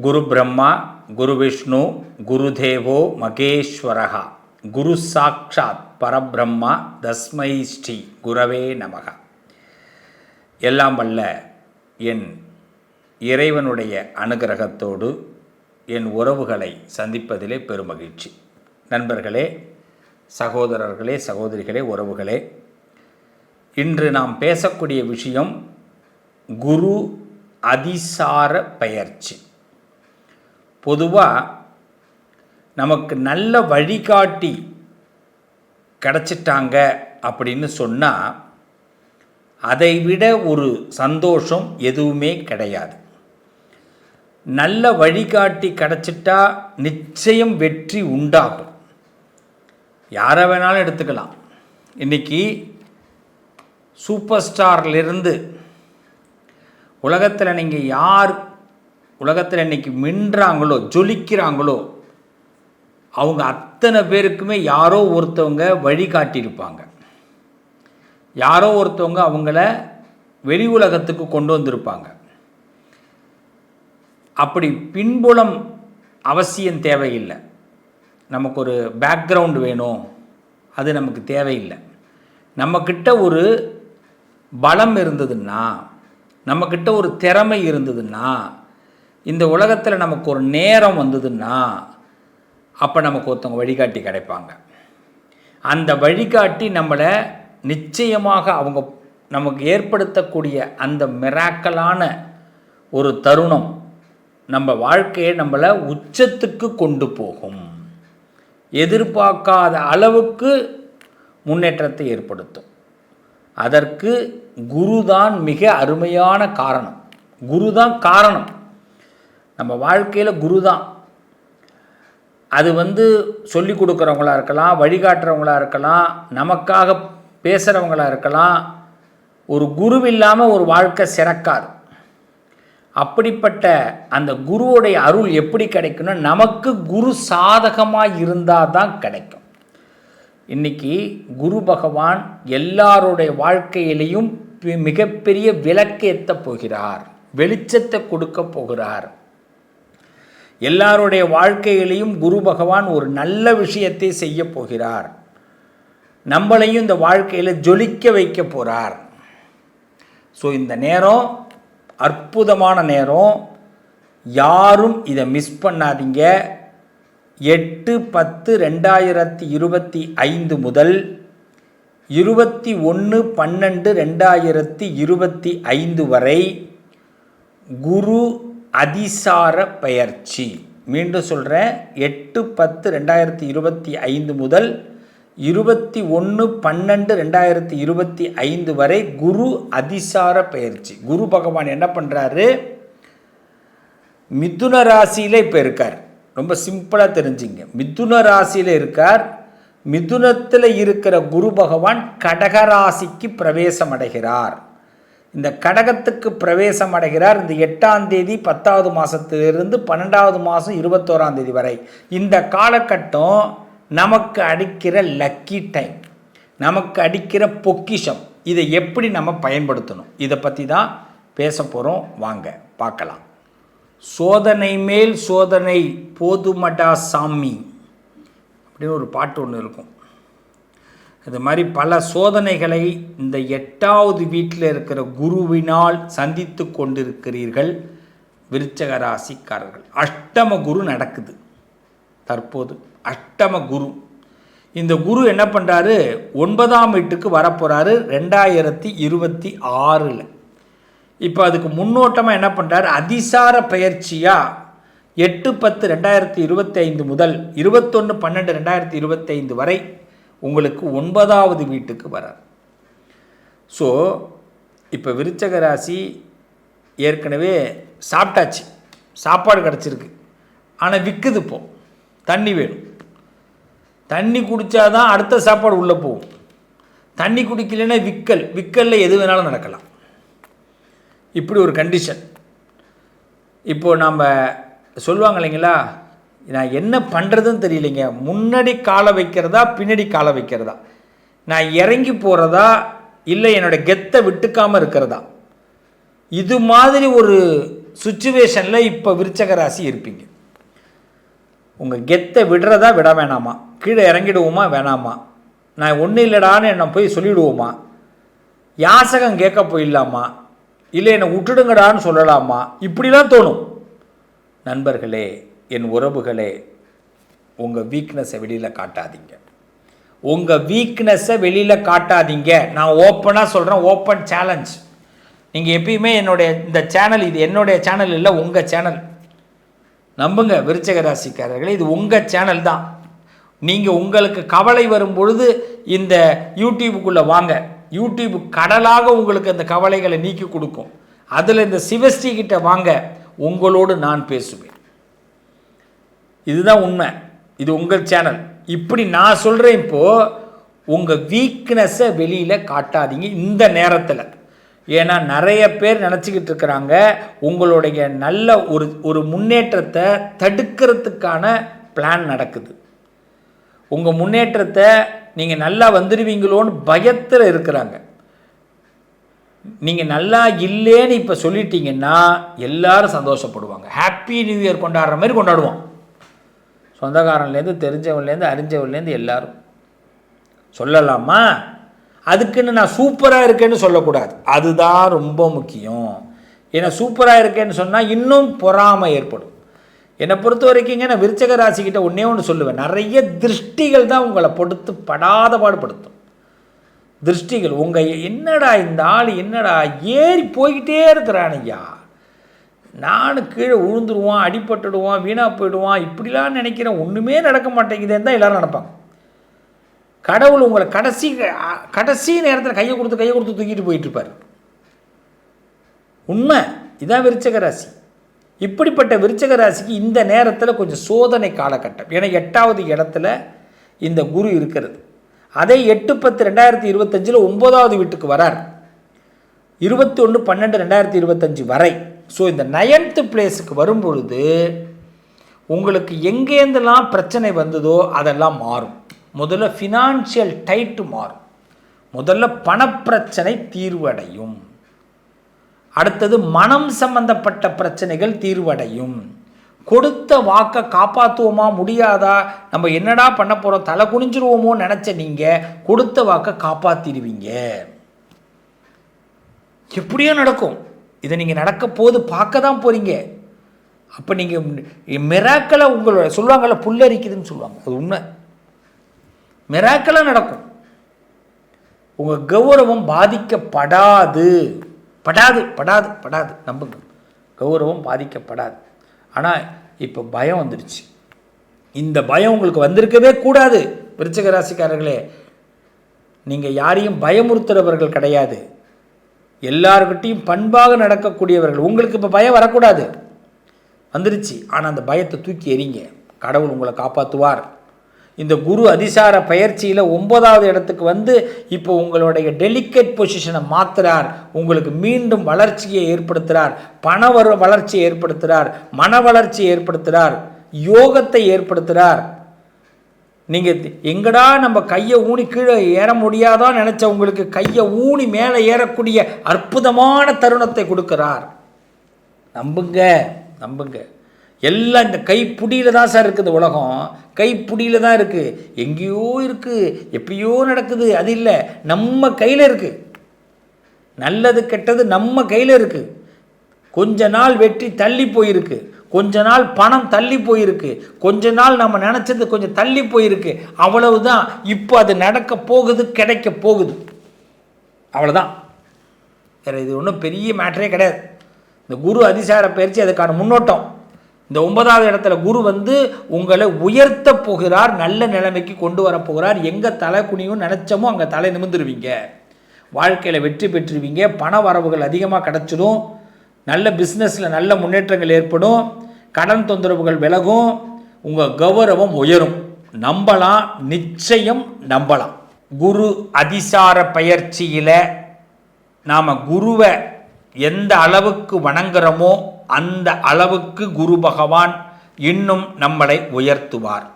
குரு பிரம்மா குரு விஷ்ணு குரு தேவோ மகேஸ்வரகா குரு சாட்சாத் பரபிரம்மா தஸ்மை ஸ்ரீ குரவே நமக. எல்லாம் வல்ல என் இறைவனுடைய அனுகிரகத்தோடு என் உறவுகளை சந்திப்பதிலே பெருமகிழ்ச்சி. நண்பர்களே சகோதரர்களே சகோதரிகளே உறவுகளே இன்று நாம் பேசக்கூடிய விஷயம் குரு அதிசார பெயர்ச்சி. பொதுவாக நமக்கு நல்ல வழிகாட்டி கிடச்சிட்டாங்க அப்படின்னு சொன்னால் அதை விட ஒரு சந்தோஷம் எதுவுமே கிடையாது. நல்ல வழிகாட்டி கிடச்சிட்டா நிச்சயம் வெற்றி உண்டாகும். யாரை வேணாலும் எடுத்துக்கலாம். இன்றைக்கி சூப்பர் ஸ்டார்லேருந்து உலகத்தில் நீங்கள் யார் உலகத்தில் இன்றைக்கி மின்றாங்களோ ஜொலிக்கிறாங்களோ அவங்க அத்தனை பேருக்குமே யாரோ ஒருத்தவங்க வழிகாட்டியிருப்பாங்க யாரோ ஒருத்தவங்க அவங்கள வெளி உலகத்துக்கு கொண்டு வந்திருப்பாங்க. அப்படி பின்புலம் அவசியம் தேவையில்லை. நமக்கு ஒரு பேக்ரவுண்ட் வேணும். அது நமக்கு தேவையில்லை. நம்மக்கிட்ட ஒரு பலம் இருந்ததுன்னா நம்மக்கிட்ட ஒரு திறமை இருந்ததுன்னா இந்த உலகத்தில் நமக்கு ஒரு நேரம் வந்ததுன்னா அப்போ நமக்கு ஒருத்தவங்க வழிகாட்டி கிடைப்பாங்க. அந்த வழிகாட்டி நம்மளை நிச்சயமாக அவங்க நமக்கு ஏற்படுத்தக்கூடிய அந்த மிராக்கலான ஒரு தருணம் நம்ம வாழ்க்கையை நம்மளை உச்சத்துக்கு கொண்டு போகும். எதிர்பார்க்காத அளவுக்கு முன்னேற்றத்தை ஏற்படுத்தும். அதற்கு குரு தான் மிக அருமையான காரணம். குரு தான் காரணம். நம்ம வாழ்க்கையில் குரு தான் அது வந்து சொல்லி கொடுக்குறவங்களாக இருக்கலாம் வழிகாட்டுறவங்களாக இருக்கலாம் நமக்காக பேசுகிறவங்களாக இருக்கலாம். ஒரு குரு இல்லாமல் ஒரு வாழ்க்கை சிறக்காது. அப்படிப்பட்ட அந்த குருவுடைய அருள் எப்படி கிடைக்கும்னா நமக்கு குரு சாதகமாக இருந்தால் தான் கிடைக்கும். இன்னைக்கு குரு பகவான் எல்லாருடைய வாழ்க்கையிலையும் மிகப்பெரிய விளக்கேற்ற போகிறார். வெளிச்சத்தை கொடுக்க போகிறார். எல்லாருடைய வாழ்க்கையிலையும் குரு பகவான் ஒரு நல்ல விஷயத்தை செய்ய போகிறார். நம்மளையும் இந்த வாழ்க்கையில் ஜொலிக்க வைக்க போகிறார் ஸோ இந்த நேரம் அற்புதமான நேரம். யாரும் இதை மிஸ் பண்ணாதீங்க. எட்டு பத்து ரெண்டாயிரத்தி இருபத்தி ஐந்து முதல் இருபத்தி ஒன்று பன்னெண்டு ரெண்டாயிரத்தி இருபத்தி ஐந்து வரை குரு அதிசார பெயர்ச்சி. மீண்டும் சொல்கிறேன் எட்டு பத்து ரெண்டாயிரத்தி இருபத்தி ஐந்து முதல் இருபத்தி ஒன்று பன்னெண்டு ரெண்டாயிரத்தி இருபத்தி ஐந்து வரை குரு அதிசார பயிற்சி குரு பகவான் என்ன பண்ணுறாரு மிதுன ராசியில் இப்போ இருக்கார். ரொம்ப சிம்பிளாக தெரிஞ்சுங்க. மிதுன ராசியில் இருக்கார். மிதுனத்தில் இருக்கிற குரு பகவான் கடக ராசிக்கு பிரவேசம் அடைகிறார். இந்த கடகத்துக்கு பிரவேசம் அடைகிறார் இந்த எட்டாம் தேதி பத்தாவது மாதத்திலிருந்து பன்னெண்டாவது மாதம் இருபத்தோராம் தேதி வரை. இந்த காலகட்டம் நமக்கு அடிக்கிற லக்கி டைம் நமக்கு அடிக்கிற பொக்கிஷம். இதை எப்படி நம்ம பயன்படுத்தணும்? இதை பற்றி தான் பேச போகிறோம் வாங்க பார்க்கலாம். சோதனை மேல் சோதனை போதுமடா சாமி அப்படின்னு ஒரு பாட்டு ஒன்று இருக்கும். அது மாதிரி பல சோதனைகளை இந்த எட்டாவது வீட்டில் இருக்கிற குருவினால் சந்தித்து கொண்டிருக்கிறீர்கள் விருச்சக ராசிக்காரர்கள். அஷ்டம குரு நடக்குது. தற்போது அஷ்டம குரு. இந்த குரு என்ன பண்ணுறாரு ஒன்பதாம் வீட்டுக்கு வரப்போகிறாரு ரெண்டாயிரத்தி இருபத்தி ஆறில். இப்போ அதுக்கு முன்னோட்டமாக என்ன பண்ணுறாரு அதிசார பயிற்சியாக எட்டு பத்து ரெண்டாயிரத்தி இருபத்தி ஐந்து முதல் இருபத்தொன்று பன்னெண்டு ரெண்டாயிரத்தி இருபத்தைந்து வரை உங்களுக்கு ஒன்பதாவது வீட்டுக்கு வரார். ஸோ இப்போ விருச்சக ராசி ஏற்கனவே சாப்பிட்டாச்சு. சாப்பாடு கிடச்சிருக்கு. ஆனால் விற்குது இப்போ. தண்ணி வேணும். தண்ணி குடித்தாதான் அடுத்த சாப்பாடு உள்ளே போகும். தண்ணி குடிக்கலைன்னா விக்கல். விக்கல்ல எது வேணாலும் நடக்கலாம். இப்படி ஒரு கண்டிஷன் இப்போது நம்ம சொல்லுவாங்க இல்லைங்களா? நான் என்ன பண்ணுறதுன்னு தெரியலைங்க. முன்னாடி காலை வைக்கிறதா பின்னாடி காலை வைக்கிறதா? நான் இறங்கி போகிறதா இல்லை என்னோட கெத்தை விட்டுக்காமல் இருக்கிறதா? இது மாதிரி ஒரு சுச்சுவேஷனில் இப்போ விருச்சக ராசி இருப்பீங்க. உங்கள் கெத்தை விடுறதா விட வேணாமா? கீழே இறங்கிடுவோமா? வேணாமா? நான் ஒன்றும் இல்லைடான்னு என்னை போய் சொல்லிவிடுவோமா யாசகம் கேட்க போயிடலாமா? இல்லை என்னை விட்டுடுங்கடான்னு சொல்லலாமா? இப்படிலாம் தோணும். நண்பர்களே என் உறவுகளே உங்கள் வீக்னஸை வெளியில் காட்டாதீங்க. உங்கள் வீக்னஸை வெளியில் காட்டாதீங்க. நான் ஓப்பனாக சொல்கிறேன் ஓப்பன் சேலஞ்ச் நீங்கள் எப்பயுமே என்னுடைய இந்த சேனல் இது என்னுடைய சேனல் இல்லை உங்கள் சேனல் நம்புங்க விருச்சக ராசிக்காரர்களே இது உங்கள் சேனல் தான். நீங்கள் உங்களுக்கு கவலை வரும் பொழுது இந்த யூடியூபுக்குள்ளே வாங்க. யூடியூப் கடலாக உங்களுக்கு அந்த கவலைகளை நீக்கி கொடுக்கும். அதில் இந்த சிவஸ்ரீ கிட்ட வாங்க. உங்களோடு நான் பேசுவேன். இதுதான் உண்மை. இது உங்கள் சேனல் இப்படி நான் சொல்கிறேன் இப்போது உங்கள் வீக்னஸை வெளியில் காட்டாதீங்க இந்த நேரத்தில். ஏன்னா நிறைய பேர் நினச்சிக்கிட்டு இருக்கிறாங்க உங்களுடைய நல்ல ஒரு ஒரு முன்னேற்றத்தை தடுக்கிறதுக்கான பிளான் நடக்குது. உங்கள் முன்னேற்றத்தை நீங்கள் நல்லா வந்துடுவீங்களோன்னு பயத்தில் இருக்கிறாங்க. நீங்கள் நல்லா இல்லைன்னு இப்போ சொல்லிட்டீங்கன்னா எல்லாரும் சந்தோஷப்படுவாங்க. ஹாப்பி நியூ இயர் கொண்டாடுற மாதிரி கொண்டாடுவோம். சொந்தக்காரன்லேருந்து தெரிஞ்சவன்லேருந்து அறிஞ்சவன்லேருந்து எல்லாரும். சொல்லலாமா? அதுக்குன்னு நான் சூப்பராக இருக்கேன்னு சொல்லக்கூடாது. அதுதான் ரொம்ப முக்கியம். ஏன்னா சூப்பராக இருக்கேன்னு சொன்னால் இன்னும் பொறாமை ஏற்படும். என்னை பொறுத்த வரைக்குங்க நான் விருச்சக ராசிக்கிட்ட ஒன்றே ஒன்று சொல்லுவேன். நிறைய திருஷ்டிகள் தான் உங்களை பொடுத்து படாத பாடுபடுத்தும். திருஷ்டிகள் உங்கள் என்னடா இந்த ஆள் என்னடா ஏறி போய்கிட்டே இருக்கிறானையா நானும் கீழே விழுந்துருவான் அடிபட்டுடுவான் வீணாக போயிடுவான் இப்படிலாம் நினைக்கிறேன் ஒன்றுமே நடக்க மாட்டேங்குதுன்னு தான் எல்லோரும் நினப்பாங்க. கடவுள் உங்களை கடைசி கடைசி நேரத்தில் கையை கொடுத்து கையை கொடுத்து தூக்கிட்டு போயிட்டுருப்பார் உண்மை இதான் விருச்சக ராசி. இப்படிப்பட்ட விருச்சக ராசிக்கு இந்த நேரத்தில் கொஞ்சம் சோதனை காலகட்டம். ஏன்னா எட்டாவது இடத்துல இந்த குரு இருக்கிறது. அதே எட்டு பத்து ரெண்டாயிரத்தி இருபத்தஞ்சில் ஒன்பதாவது வீட்டுக்கு வரார். இருபத்தி ஒன்று பன்னெண்டு ரெண்டாயிரத்தி இருபத்தஞ்சி வரை. ஸோ இந்த நயன்த்து பிளேஸுக்கு வரும்பொழுது உங்களுக்கு எங்கேருந்தெல்லாம் பிரச்சனை வந்ததோ அதெல்லாம் மாறும். முதல்ல ஃபினான்ஷியல் டைட்டு மாறும். முதல்ல பணப்பிரச்சனை தீர்வடையும். அடுத்தது மனம் சம்பந்தப்பட்ட பிரச்சனைகள் தீர்வடையும். கொடுத்த வாக்கை காப்பாற்றுவோமா முடியாதா? நம்ம என்னடா பண்ண போகிறோம் தலை குனிஞ்சிருவோமோ நினச்ச நீங்கள் கொடுத்த வாக்கை காப்பாற்றிடுவீங்க எப்படியோ நடக்கும். இதை நீங்கள் நடக்க போது பார்க்க தான் போகிறீங்க அப்போ நீங்கள் மிராக்களை உங்களோட சொல்லுவாங்கள்ல புல்லரிக்குதுன்னு சொல்லுவாங்க. அது உண்மை. மிராக்கலாக நடக்கும். உங்கள் கௌரவம் பாதிக்கப்படாது. படாது படாது படாது. நம்புங்க. கௌரவம் பாதிக்கப்படாது. ஆனால் இப்போ பயம் வந்துடுச்சு இந்த பயம் உங்களுக்கு வந்திருக்கவே கூடாது விருச்சக ராசிக்காரர்களே. நீங்கள் யாரையும் பயமுறுத்துறவர்கள் கிடையாது. எல்லாருக்கிட்டையும் பண்பாக நடக்கக்கூடியவர்கள். உங்களுக்கு இப்போ பயம் வரக்கூடாது. வந்துருச்சு. ஆனால் அந்த பயத்தை தூக்கி எறிங்க. கடவுள் உங்களை காப்பாற்றுவார் இந்த குரு அதிசார பயிற்சியில் ஒன்பதாவது இடத்துக்கு வந்து இப்போ உங்களுடைய டெலிகேட் பொசிஷனை மாற்றுறார் உங்களுக்கு மீண்டும் வளர்ச்சியை ஏற்படுத்துகிறார் பண வர வளர்ச்சியை ஏற்படுத்துகிறார் மன வளர்ச்சியை ஏற்படுத்துகிறார் யோகத்தை ஏற்படுத்துகிறார் நீங்கள் எங்கடா நம்ம கையை ஊனி கீழே ஏற முடியாதான் நினச்ச உங்களுக்கு கையை ஊனி மேலே ஏறக்கூடிய அற்புதமான தருணத்தை கொடுக்குறார். நம்புங்க நம்புங்க. எல்லாம் இந்த கைப்புடியில் தான் சார் இருக்குது உலகம். கைப்புடியில் தான் இருக்குது எங்கேயோ இருக்குது எப்பயோ நடக்குது. அது இல்லை. நம்ம கையில் இருக்குது நல்லது கெட்டது நம்ம கையில் இருக்குது கொஞ்ச நாள் வெற்றி தள்ளி போயிருக்கு. கொஞ்ச நாள் பணம் தள்ளி போயிருக்கு. கொஞ்ச நாள் நம்ம நினச்சது கொஞ்சம் தள்ளி போயிருக்கு. அவ்வளவுதான். இப்போ அது நடக்க போகுது கிடைக்க போகுது. அவ்வளோதான் வேறு இது ஒன்றும் பெரிய மேட்டரே கிடையாது. இந்த குரு அதிசார பயிற்சி அதுக்கான முன்னோட்டம். இந்த ஒன்பதாவது இடத்துல குரு வந்து உங்களை உயர்த்த போகிறார் நல்ல நிலைமைக்கு கொண்டு வரப்போகிறார் எங்கே தலை குனியும் நினச்சமோ அங்கே தலை நிமிந்துருவீங்க வாழ்க்கையில் வெற்றி பெற்றுருவீங்க. பண வரவுகள் அதிகமாக கிடச்சிடும் நல்ல பிஸ்னஸில் நல்ல முன்னேற்றங்கள் ஏற்படும். கடன் தொந்தரவுகள் விலகும் உங்கள் கௌரவம் உயரும். நம்பலாம் நிச்சயம் நம்பலாம். குரு அதிசார பயிற்சியில் நாம் குருவை எந்த அளவுக்கு வணங்குறோமோ அந்த அளவுக்கு குரு பகவான் இன்னும் நம்மளை உயர்த்துவார்.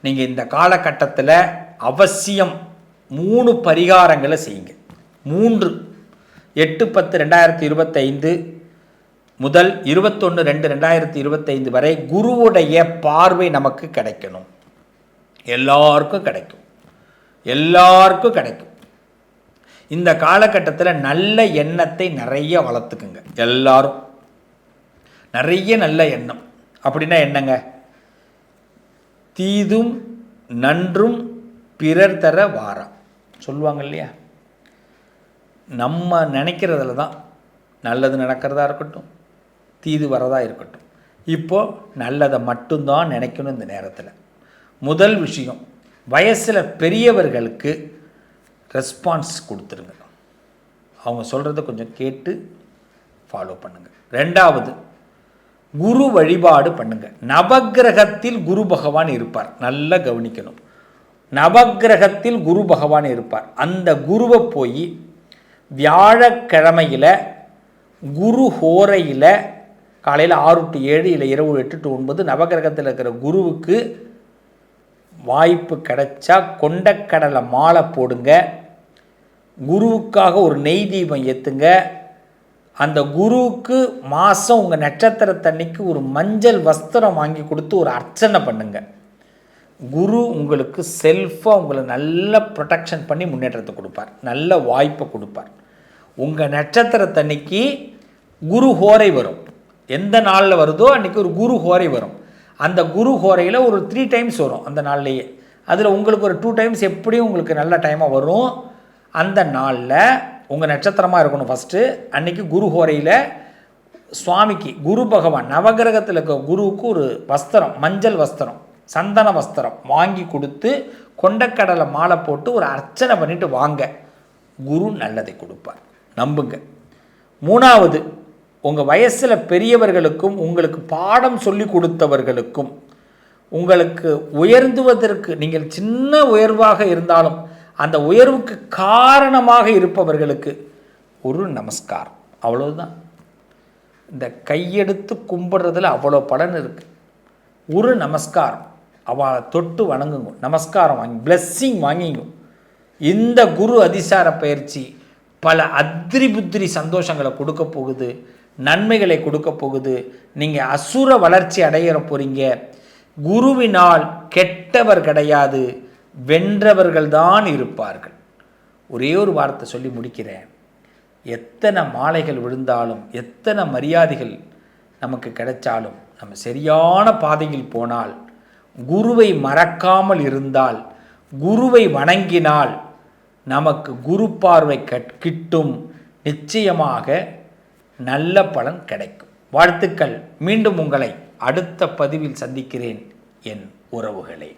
நீங்கள் இந்த காலகட்டத்தில் அவசியம் மூணு பரிகாரங்களை செய்யுங்க. மூன்று. எட்டு பத்து ரெண்டாயிரத்தி இருபத்தைந்து முதல் இருபத்தொன்று ரெண்டு ரெண்டாயிரத்தி இருபத்தைந்து வரை குருவுடைய பார்வை நமக்கு கிடைக்கணும். எல்லாருக்கும் கிடைக்கும். எல்லாருக்கும் கிடைக்கும். இந்த காலகட்டத்தில் நல்ல எண்ணத்தை நிறைய வளர்த்துக்குங்க. எல்லாரும். நிறைய நல்ல எண்ணம். அப்படின்னா என்னங்க? தீதும் நன்றும் பிறர் தர வாரம் சொல்லுவாங்க இல்லையா? நம்ம நினைக்கிறதுல தான் நல்லது நடக்கிறதா இருக்கட்டும். தீது வரதாக இருக்கட்டும். இப்போது நல்லதை மட்டும்தான் நினைக்கணும் இந்த நேரத்தில். முதல் விஷயம் வயசில் பெரியவர்களுக்கு ரெஸ்பான்ஸ் கொடுத்துருங்க. அவங்க சொல்கிறத கொஞ்சம் கேட்டு ஃபாலோ பண்ணுங்கள் ரெண்டாவது குரு வழிபாடு பண்ணுங்கள் நவக்கிரகத்தில் குரு பகவான் இருப்பார். நல்லா கவனிக்கணும். நவக்கிரகத்தில் குரு பகவான் இருப்பார். அந்த குருவை போய் வியாழக்கிழமையில் குரு ஹோரையில் காலையில் ஆறு டு ஏழு இல்லை இரவு எட்டு டு ஒன்பது நவகிரகத்தில் இருக்கிற குருவுக்கு வாய்ப்பு கிடைச்சா கொண்டக்கடலை மாலை போடுங்க. குருவுக்காக ஒரு நெய் தீபம் ஏற்றுங்க அந்த குருவுக்கு மாதம் உங்கள் நட்சத்திரத்தன்னைக்கு ஒரு மஞ்சள் வஸ்திரம் வாங்கி கொடுத்து ஒரு அர்ச்சனை பண்ணுங்க. குரு உங்களுக்கு செல்ஃபாக உங்களை நல்ல ப்ரொடெக்ஷன் பண்ணி முன்னேற்றத்தை கொடுப்பார். நல்ல வாய்ப்பை கொடுப்பார். உங்கள் நட்சத்திரத்தன்னைக்கு குரு ஹோரை வரும். எந்த நாளில் வருதோ அன்றைக்கி ஒரு குரு ஹோரை வரும். அந்த குரு ஹோரையில் ஒரு த்ரீ டைம்ஸ் வரும் அந்த நாள்லேயே. அதில் உங்களுக்கு ஒரு டூ டைம்ஸ் எப்படியும் உங்களுக்கு நல்ல டைமாக வரும். அந்த நாளில் உங்கள் நட்சத்திரமாக இருக்கணும் ஃபஸ்ட்டு அன்றைக்கி குரு ஹோரையில் சுவாமிக்கு குரு பகவான் நவகிரகத்தில் இருக்க குருவுக்கு ஒரு வஸ்திரம் மஞ்சள் வஸ்திரம் சந்தன வஸ்திரம் வாங்கி கொடுத்து கொண்டக்கடலை மாலை போட்டு ஒரு அர்ச்சனை பண்ணிவிட்டு வாங்க. குரு நல்லதை கொடுப்பார். நம்புங்க. மூணாவது உங்கள் வயசில் பெரியவர்களுக்கும் உங்களுக்கு பாடம் சொல்லி கொடுத்தவர்களுக்கும் உங்களுக்கு உயர்ந்துவதற்கு நீங்கள் சின்ன உயர்வாக இருந்தாலும் அந்த உயர்வுக்கு காரணமாக இருப்பவர்களுக்கு ஒரு நமஸ்காரம். அவ்வளவுதான். இந்த கையெடுத்து கும்பிடுறதுல அவ்வளோ பலன் இருக்குது ஒரு நமஸ்காரம். அவளை தொட்டு வணங்குங்க. நமஸ்காரம் வாங்கி பிளஸ்ஸிங் வாங்கிங்க. இந்த குரு அதிசார பயிற்சி பல அத்திரி புத்திரி சந்தோஷங்களை கொடுக்க போகுது. நன்மைகளை கொடுக்க போகுது. நீங்கள் அசுர வளர்ச்சி அடையிற போகிறீங்க குருவினால் கெட்டவர் கிடையாது. வென்றவர்கள் தான் இருப்பார்கள். ஒரே ஒரு வார்த்தை சொல்லி முடிக்கிறேன். எத்தனை மாலைகள் விழுந்தாலும் எத்தனை மரியாதைகள் நமக்கு கிடைச்சாலும் நம்ம சரியான பாதையில் போனால் குருவை மறக்காமல் இருந்தால் குருவை வணங்கினால் நமக்கு குரு பார்வை கிட்டும் நிச்சயமாக நல்ல பலன் கிடைக்கும். வாழ்த்துக்கள். மீண்டும் உங்களை அடுத்த பதிவில் சந்திக்கிறேன். என் உறவுகளே.